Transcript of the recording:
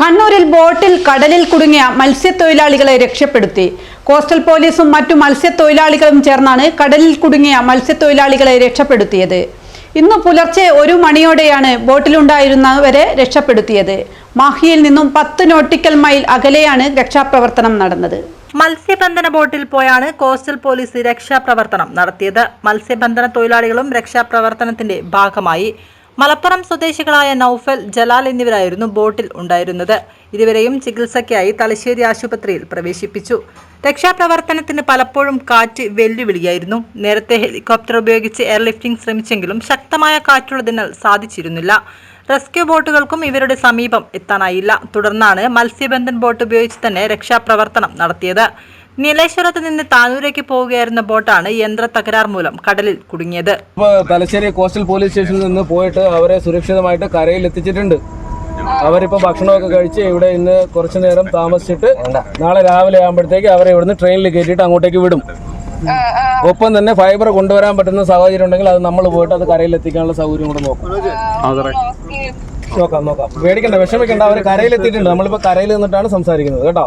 കണ്ണൂരിൽ ബോട്ടിൽ കടലിൽ കുടുങ്ങിയ മത്സ്യത്തൊഴിലാളികളെ രക്ഷപ്പെടുത്തി. കോസ്റ്റൽ പോലീസും മറ്റു മത്സ്യത്തൊഴിലാളികളും ചേർന്നാണ് കടലിൽ കുടുങ്ങിയ മത്സ്യത്തൊഴിലാളികളെ രക്ഷപ്പെടുത്തിയത്. ഇന്ന് പുലർച്ചെ ഒരു മണിയോടെയാണ് ബോട്ടിലുണ്ടായിരുന്നവരെ രക്ഷപ്പെടുത്തിയത്. മാഹിയിൽ നിന്നും പത്ത് നോട്ടിക്കൽ മൈൽ അകലെയാണ് രക്ഷാപ്രവർത്തനം നടന്നത്. മത്സ്യബന്ധന ബോട്ടിൽ പോയാണ് കോസ്റ്റൽ പോലീസ് രക്ഷാപ്രവർത്തനം നടത്തിയത്. മത്സ്യബന്ധന തൊഴിലാളികളും രക്ഷാപ്രവർത്തനത്തിന്റെ ഭാഗമായി മലപ്പുറം സ്വദേശികളായ നൌഫൽ ജലാൽ എന്നിവരായിരുന്നു ബോട്ടിൽ ഉണ്ടായിരുന്നത്. ഇരുവരെയും ചികിത്സയ്ക്കായി തലശ്ശേരി ആശുപത്രിയിൽ പ്രവേശിപ്പിച്ചു. രക്ഷാപ്രവർത്തനത്തിന് പലപ്പോഴും കാറ്റ് വെല്ലുവിളിയായിരുന്നു. നേരത്തെ ഹെലികോപ്റ്റർ ഉപയോഗിച്ച് എയർലിഫ്റ്റിംഗ് ശ്രമിച്ചെങ്കിലും ശക്തമായ കാറ്റുള്ളതിനാൽ സാധിച്ചിരുന്നില്ല. റെസ്ക്യൂ ബോട്ടുകൾക്കും ഇവരുടെ സമീപം എത്താനായില്ല. തുടർന്നാണ് മത്സ്യബന്ധൻ ബോട്ട് ഉപയോഗിച്ച് തന്നെ രക്ഷാപ്രവർത്തനം നടത്തിയത്. നീലേശ്വരത്ത് നിന്ന് താനൂരേക്ക് പോവുകയായിരുന്ന ബോട്ടാണ് യന്ത്ര തകരാർ മൂലം കടലിൽ കുടുങ്ങിയത്. ഇപ്പൊ തലശ്ശേരി കോസ്റ്റൽ പോലീസ് സ്റ്റേഷനിൽ നിന്ന് പോയിട്ട് അവരെ സുരക്ഷിതമായിട്ട് കരയിൽ എത്തിച്ചിട്ടുണ്ട്. അവരിപ്പോ ഭക്ഷണമൊക്കെ കഴിച്ച് ഇവിടെ ഇന്ന് കുറച്ചു നേരം താമസിച്ചിട്ട് നാളെ രാവിലെ ആകുമ്പോഴത്തേക്ക് അവരെ ഇവിടുന്ന് ട്രെയിനിൽ കയറ്റിയിട്ട് അങ്ങോട്ടേക്ക് വിടും. ഒപ്പം തന്നെ ഫൈബർ കൊണ്ടുവരാൻ പറ്റുന്ന സാഹചര്യം ഉണ്ടെങ്കിൽ അത് നമ്മൾ പോയിട്ട് അത് കരയിൽ എത്തിക്കാനുള്ള സൗകര്യം കൂടെ നോക്കും. നോക്കാം നോക്കാം. പേടിക്കണ്ട വിഷമിക്കണ്ട. അവർ കരയിൽ എത്തിയിട്ടുണ്ട്. നമ്മളിപ്പോ കരയിൽ നിന്നിട്ടാണ് സംസാരിക്കുന്നത് കേട്ടോ?